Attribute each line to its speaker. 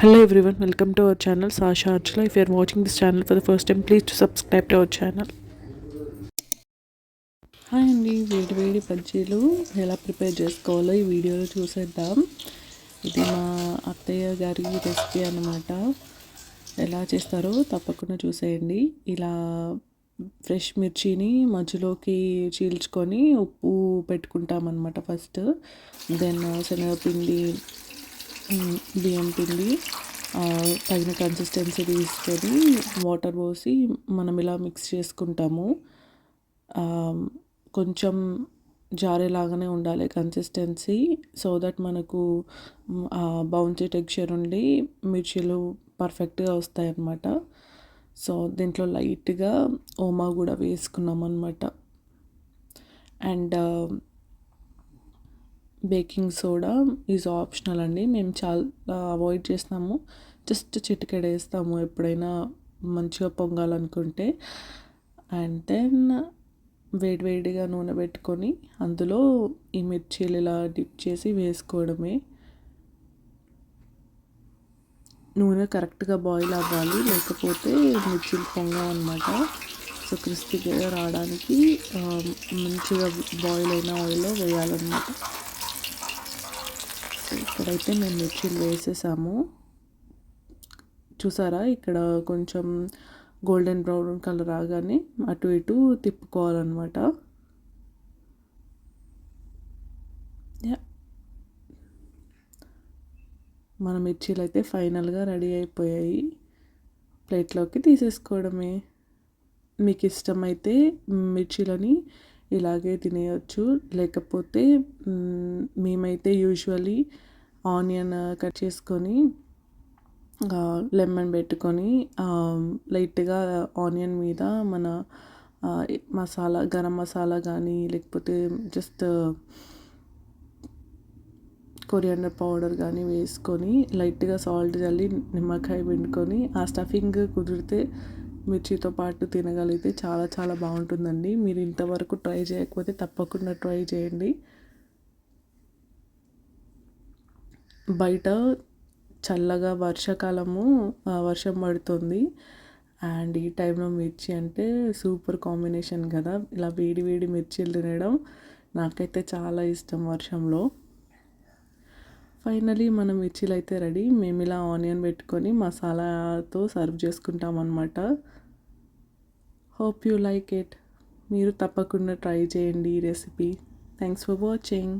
Speaker 1: Hello everyone welcome to our channel Sasha Archala if you're watching this channel for the first time please to subscribe to our channel hi అండి వేడి వేడి బజ్జీలు ఎలా prepare చేసుకోవాలో ఈ వీడియోలో చూసేద్దాం. ఇది మా అత్తయ్య గారి రెసిపీ అనమాట ఎలా చేస్తారో తప్పకుండా చూసేయండి. ఇలా ఫ్రెష్ మిర్చిని మధ్యలోకి చీల్చుకొని ఉప్పు పెట్టుకుంటాం అనమాట ఫస్ట్. దెన్ శనగపిండి బియ్యం పిండి తగిన కన్సిస్టెన్సీ తీసుకొని వాటర్ పోసి మనం ఇలా మిక్స్ చేసుకుంటాము. కొంచెం జారేలాగానే ఉండాలి కన్సిస్టెన్సీ సో దట్ మనకు బౌన్సీ టెక్స్చర్ ఉండి మిర్చీలు పర్ఫెక్ట్గా వస్తాయి అన్నమాట సో దీంట్లో లైట్గా ఓమా కూడా వేసుకున్నాం అనమాట and baking soda is optional అండి. మేము చాలా అవాయిడ్ చేస్తాము. జస్ట్ చిటికెడ వేస్తాము ఎప్పుడైనా మంచిగా పొంగాలనుకుంటే. అండ్ దెన్ వేడివేడిగా నూనె పెట్టుకొని అందులో ఈ మిర్చీలు ఇలా డిప్ చేసి వేసుకోవడమే. నూనె కరెక్ట్గా బాయిల్ అవ్వాలి. లేకపోతే మిర్చీలు పొంగవన్నమాట సో క్రిస్పీగా రావడానికి మంచిగా బాయిల్ అయిన ఆయిల్లో వేయాలన్నమాట. ఇక్కడైతే మేము మిర్చీలు వేసేసాము. చూసారా? ఇక్కడ కొంచెం గోల్డెన్ బ్రౌన్ కలర్ రాగానే అటు ఇటు తిప్పుకోవాలన్నమాట. మన మిర్చీలు అయితే ఫైనల్గా రెడీ అయిపోయాయి. ప్లేట్లోకి తీసేసుకోవడమే. మీకు ఇష్టమైతే మిర్చీలని ఇలాగే తినేయచ్చు. లేకపోతే మేమైతే యూజువలీ ఆనియన్ కట్ చేసుకొని లెమన్ పెట్టుకొని లైట్గా ఆనియన్ మీద మన మసాలా గరం మసాలా కానీ లేకపోతే జస్ట్ కొరియాండర్ పౌడర్ కానీ వేసుకొని లైట్గా సాల్ట్ చల్లి నిమ్మకాయ పిండుకొని ఆ స్టఫింగ్ కుదిరితే మిర్చితో పాటు తినగలిగితే చాలా చాలా బాగుంటుందండి. మీరు ఇంతవరకు ట్రై చేయకపోతే తప్పకుండా ట్రై చేయండి. బయట చల్లగా వర్షాకాలము వర్షం పడుతుంది. అండ్ ఈ టైంలో మిర్చి అంటే సూపర్ కాంబినేషన్ కదా. ఇలా వేడి వేడి మిర్చీలు తినడం నాకైతే చాలా ఇష్టం వర్షంలో. ఫైనలీ మన మిర్చీలు అయితే రెడీ. మేము ఇలా ఆనియన్ పెట్టుకొని మసాలాతో సర్వ్ చేసుకుంటాం అనమాట హోప్ యూ లైక్ ఇట్ మీరు తప్పకుండా ట్రై చేయండి ఈ రెసిపీ థ్యాంక్స్ ఫర్ వాచింగ్